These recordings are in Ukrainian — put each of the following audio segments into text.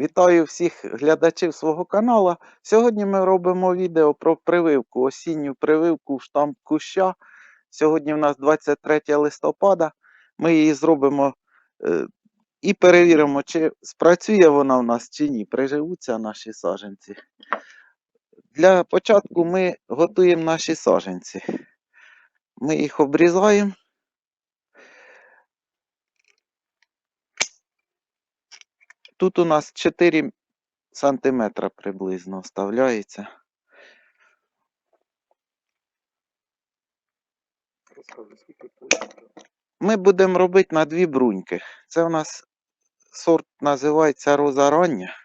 Вітаю всіх глядачів свого каналу. Сьогодні ми робимо відео про прививку, осінню прививку в штамп куща. Сьогодні в нас 23 листопада. Ми її зробимо е, і перевіримо, чи спрацює вона в нас чи ні. Приживуться наші саженці. Для початку ми готуємо наші саженці. Ми їх обрізаємо. Тут у нас 4 сантиметра приблизно вставляється. Ми будемо робити на дві бруньки. Це у нас сорт називається роза рання.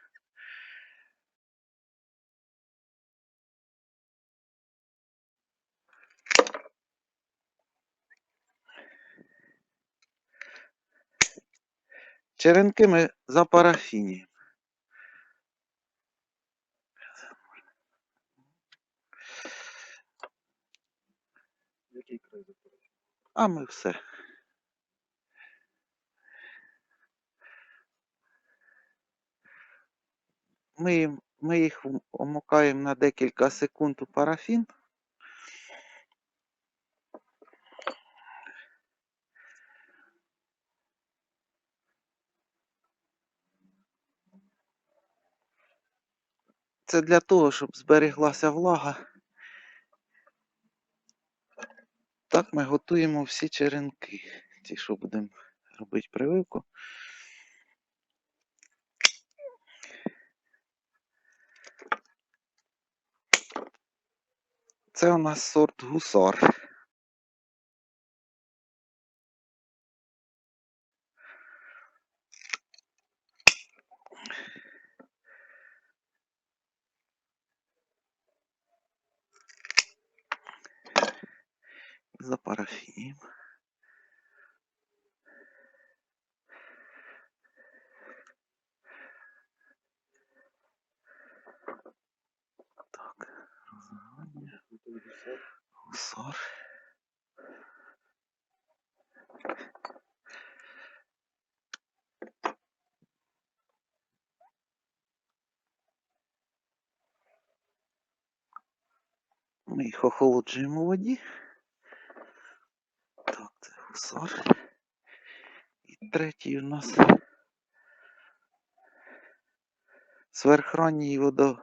Черенки ми запорожжя? А ми все. Ми, їм- ми їх омокаємо на декілька секунд у парафін. Це для того, щоб збереглася влага. Так ми готуємо всі черенки. Ті, що будемо робити прививку. Це у нас сорт гусар. Запарафінюємо. Так, розгорання. Гусар. Ми їх охолоджуємо у воді. Так. І третій у нас сверхранній водо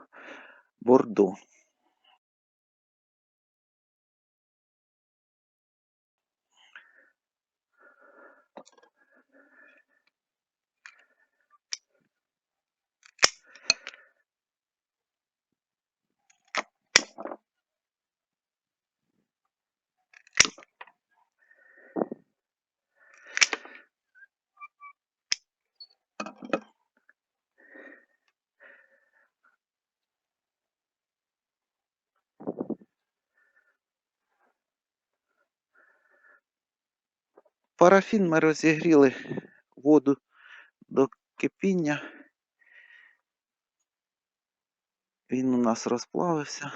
Парафін ми розігріли воду до кипіння. Він у нас розплавився.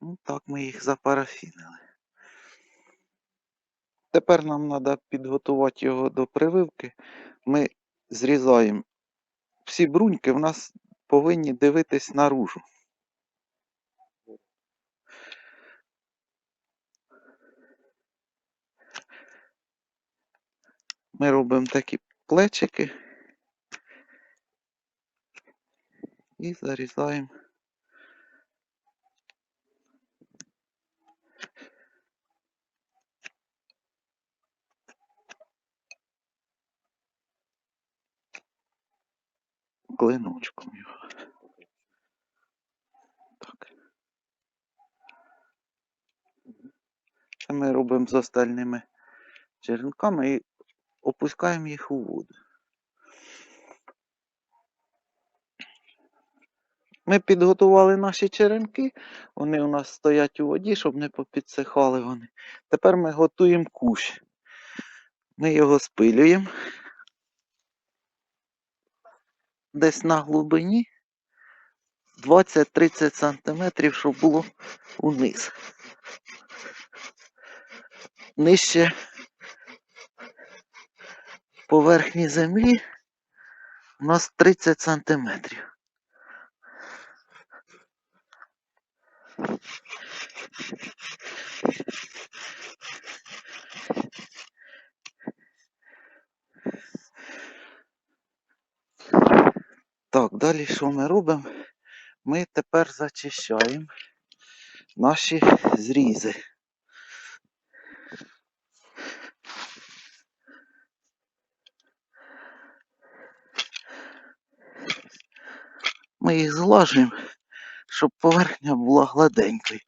Ну, так ми їх запарафінили. Тепер нам треба підготувати його до прививки. Ми зрізаємо всі бруньки в нас повинні дивитись наружу. Ми робимо такі плечики і зарізаємо. Клиночком його. Так. Це ми робимо з остальними черенками і опускаємо їх у воду. Ми підготували наші черенки, вони у нас стоять у воді, щоб не попідсихали вони. Тепер ми готуємо кущ. Ми його спилюємо десь на глибині 20-30 см, щоб було униз. Нижче поверхні землі У нас 30 сантиметрів. Так, далі що ми робимо? Ми тепер зачищаємо наші зрізи. Їх злажуємо, щоб поверхня була гладенькою.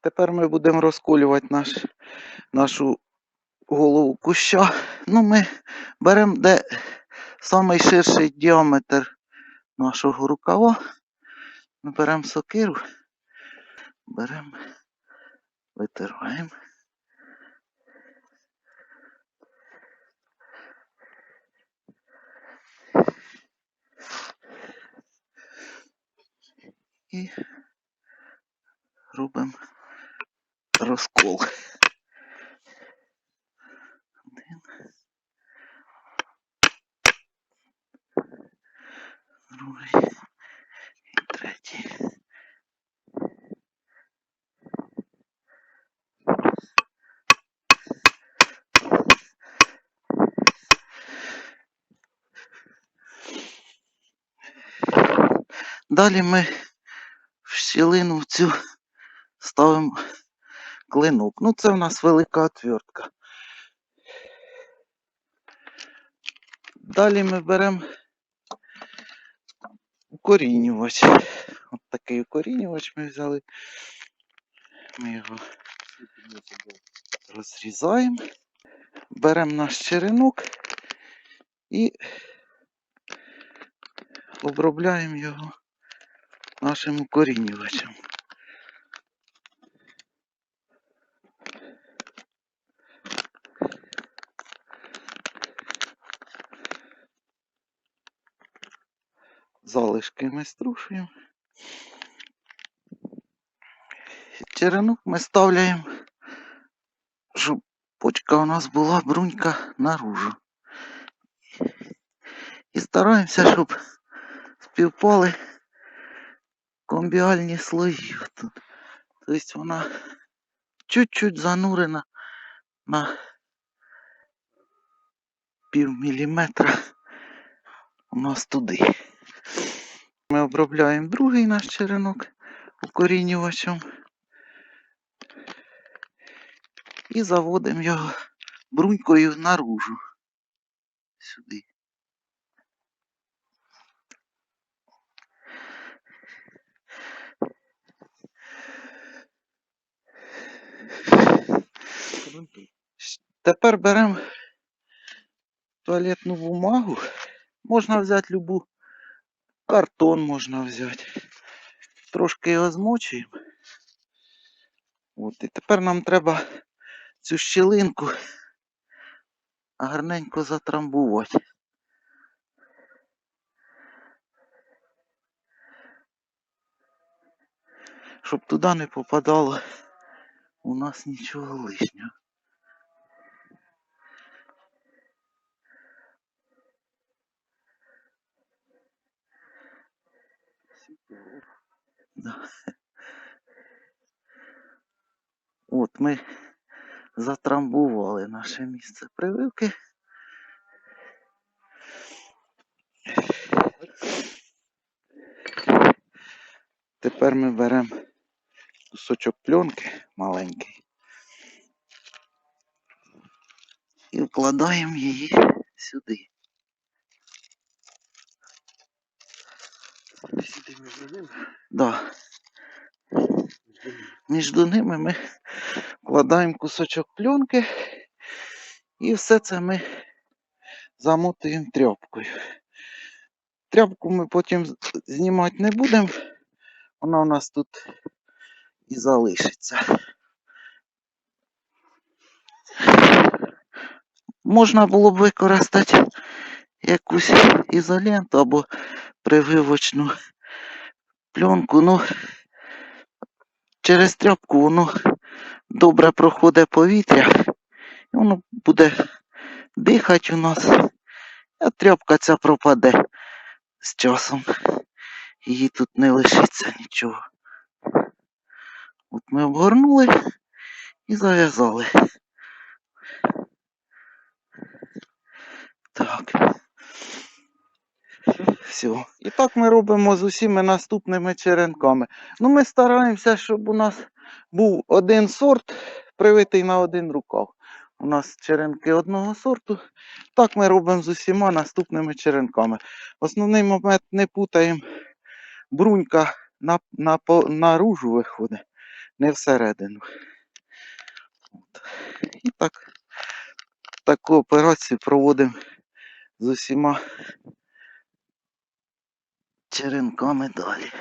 Тепер ми будемо розколювати наш, нашу голову куща. Ну, ми беремо де самий ширший діаметр нашого рукава. Ми беремо сокиру, беремо, витираємо. І робимо розкол. Один. Другий. І третій. Далі ми в щілину в цю ставимо клинок. Ну, це в нас велика отвертка. Далі ми беремо укорінювач. От такий укорінювач ми взяли. Ми його розрізаємо. Беремо наш черенок і обробляємо його нашим укорінювачем. Залишки ми струшуємо. Черенок ми ставляємо, щоб почка у нас була брунька наружу. І стараємося, щоб співпали комбіальні слої. Тут. Тобто вона чуть-чуть занурена на пів міліметра у нас туди. Ми обробляємо другий наш черенок укорінювачем і заводимо його брунькою наружу. Сюди. Тепер беремо туалетну бумагу. Можна взяти любу. Картон можна взяти. Трошки його змочуємо. От, і тепер нам треба цю щілинку гарненько затрамбувати. Щоб туди не попадало у нас нічого лишнього. Да. От ми затрамбували наше місце прививки. Тепер ми беремо кусочок пленки маленький і вкладаємо її сюди. Між ними. Да. між ними. Ми вкладаємо кусочок пленки і все це ми замотуємо тряпкою. Тряпку ми потім знімати не будемо, вона у нас тут і залишиться. Можна було б використати якусь ізоленту або прививочну пленку, ну через тряпку воно добре проходить повітря, і воно буде дихати у нас, а тряпка ця пропаде з часом. Її тут не лишиться нічого. От ми обгорнули і зав'язали. Так. Все. І так ми робимо з усіма наступними черенками. Ну, ми стараємося, щоб у нас був один сорт, привитий на один рукав. У нас черенки одного сорту. Так ми робимо з усіма наступними черенками. Основний момент не путаємо. Брунька на, на, наружу виходить, не всередину. От. І так, таку операцію проводимо з усіма черенками далі.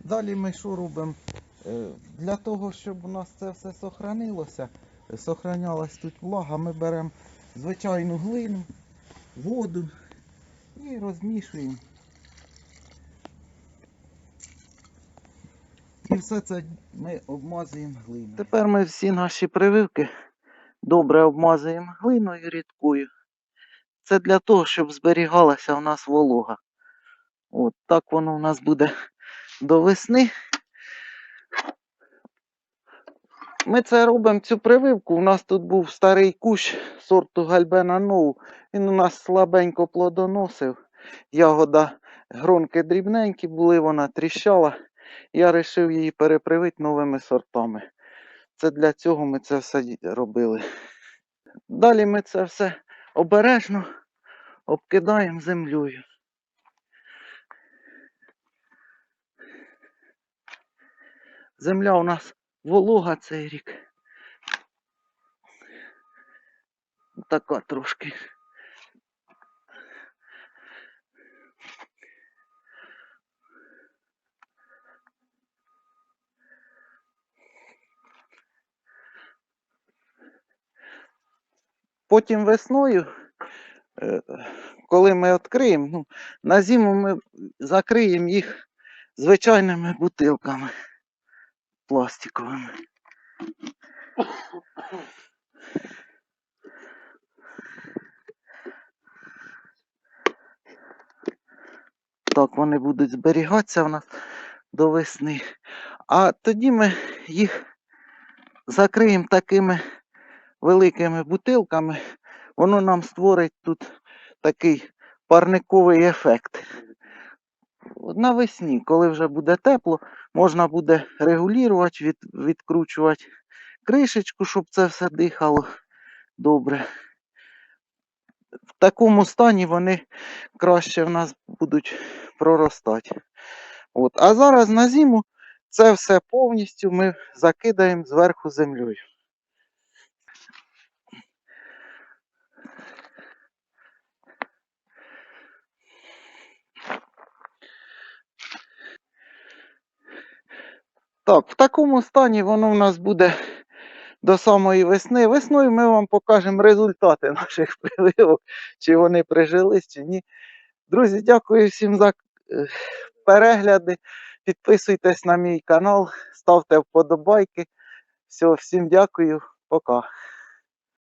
Далі ми що робимо? Е, Для того, щоб у нас це все сохранилося, сохранялась тут влага, ми беремо звичайну глину, воду і розмішуємо. І все це ми обмазуємо глиною. Тепер ми всі наші прививки добре обмазуємо глиною рідкою. Це для того, щоб зберігалася у нас волога. От так воно у нас буде до весни. Ми це робимо цю прививку. У нас тут був старий кущ сорту Гальбена Ноу. Він у нас слабенько плодоносив. Ягода, гронки дрібненькі були, вона тріщала. Я вирішив її перепривити новими сортами. Це для цього ми це все робили. Далі ми це все обережно обкидаємо землею. Земля у нас волога цей рік. Така трошки. Потім весною, е, коли ми відкриємо, ну, на зиму ми закриємо їх звичайними бутилками пластиковими. Так вони будуть зберігатися в нас до весни. А тоді ми їх закриємо такими великими бутилками. Воно нам створить тут такий парниковий ефект. Навесні, коли вже буде тепло, можна буде регулювати, від, відкручувати кришечку, щоб це все дихало добре. В такому стані вони краще в нас будуть проростати. От. А зараз на зиму це все повністю ми закидаємо зверху землею. Так, в такому стані воно в нас буде до самої весни. Весною ми вам покажемо результати наших прививок, чи вони прижились, чи ні. Друзі, дякую всім за е, перегляди. Підписуйтесь на мій канал, ставте вподобайки. Все, всім дякую, пока.